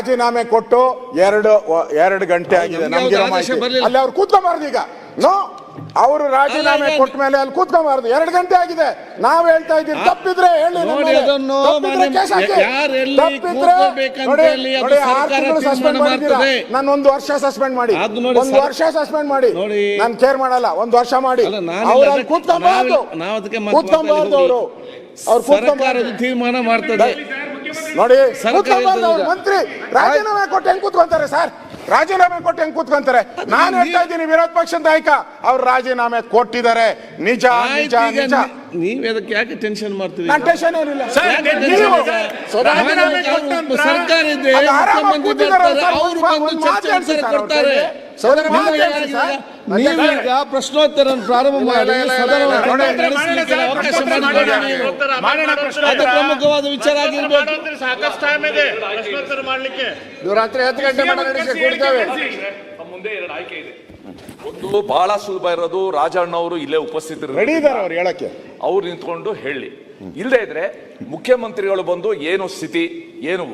ರಾಜೀನಾಮೆ ಕೊಟ್ಟು ಎರಡು ಎರಡು ಗಂಟೆ ಆಗಿದೆ. ನಮ್ಗೆ. ಅಲ್ಲಿ ಅವ್ರು ಕೂತ್ಕೊಂಬಾರ್ದು ಈಗ. ನೋ ಅವರು ರಾಜೀನಾಮೆ ಕೊಟ್ಟ ಮೇಲೆ ಅಲ್ಲಿ ಕೂತ್ಕೊಂಬಾರ್ದು. ಎರಡು ಗಂಟೆ ಆಗಿದೆ. ನಾವ್ ಹೇಳ್ತಾ ಇದ್ದೀವಿ. ತಪ್ಪಿದ್ರೆ ಹೇಳಿ ನೋಡಿ ಆರು ತಿಂಗಳು suspend ಮಾಡಿದ್ದೀರಾ. ಮಾಡ್ತದೆ. ನಾನು ಒಂದು ವರ್ಷ ಸಸ್ಪೆಂಡ್ ಮಾಡಿ. ಒಂದು ವರ್ಷ ಸಸ್ಪೆಂಡ್ ಮಾಡಿ. ನಾನ್ ಕೇರ್ ಮಾಡಲ್ಲ. ಒಂದು ವರ್ಷ ಮಾಡಿ. ಅವ್ರು ಅಲ್ಲಿ ಕೂತ್ಕೊಂಬಾರ್ದು. ಕೂತ್ಕೊಂಬಾರ್ದು ಅವರು. ಅವ್ರು ಕೂತ್ಕೊಂಬಾರ್ದು. ತೀರ್ಮಾನ ಮಾಡ್ತದೆ. ನೋಡಿ. ಮಂತ್ರಿ ರಾಜೀನಾಮೆ ಕೊಟ್ಟು ಹೆಂಗ್ ಕೂತ್ಕೊಂತಾರೆ ಸರ್? ರಾಜೀನಾಮೆ ಕೊಟ್ಟು ಹೆಂಗ್ ಕೂತ್ಕೊಂತಾರೆ? ನಾನು ಹೇಳ್ತಾ ಇದ್ದೀನಿ ವಿರೋಧ ಪಕ್ಷದ ನಾಯಕ ಅವ್ರು ರಾಜೀನಾಮೆ ಕೊಟ್ಟಿದ್ದಾರೆ. ನಿಜ ನಿಜ ನಿಜ. ನೀವ್ ಅದಕ್ಕೆ ಯಾಕೆ ಟೆನ್ಷನ್ ಮಾಡ್ತೀವಿ ನಾನು ಟೆನ್ಷನ್ ಏನಿಲ್ಲ. ಸರ್ಕಾರ ಇದೆ ಅವರು ಬಂದು ಚರ್ಚೆ ಕೊಡ್ತಾರೆ. ನೀವೀಗ ಪ್ರಶ್ನೋತ್ತರ ಪ್ರಾರಂಭ ಮಾಡಿ. ಅದು ಪ್ರಮುಖವಾದ ವಿಚಾರ ಆಗಿರ್ಬೇಕು ಸಾಕಷ್ಟು ಟೈಮ್ ಇದೆ ಪ್ರಶ್ನೋತ್ತರ ಮಾಡ್ಲಿಕ್ಕೆ ರಾತ್ರಿ ಹತ್ತು ಗಂಟೆ ಮುಂದೆ ಎರಡು ಆಯ್ಕೆ ಇದೆ ಒಂದು ಬಹಳ ಸುಲಭ ಇರೋದು ರಾಜಣ್ಣ ಅವರು ಇಲ್ಲೇ ಉಪಸ್ಥಿತರು ರೆಡಿ ಇದ್ದಾರೆ ಅವ್ರು ಹೇಳಕ್ಕೆ ಅವ್ರು ನಿಂತ್ಕೊಂಡು ಹೇಳಿ ಇಲ್ಲದೆ ಇದ್ರೆ ಮುಖ್ಯಮಂತ್ರಿಗಳು ಬಂದು ಏನು ಸ್ಥಿತಿ ಏನು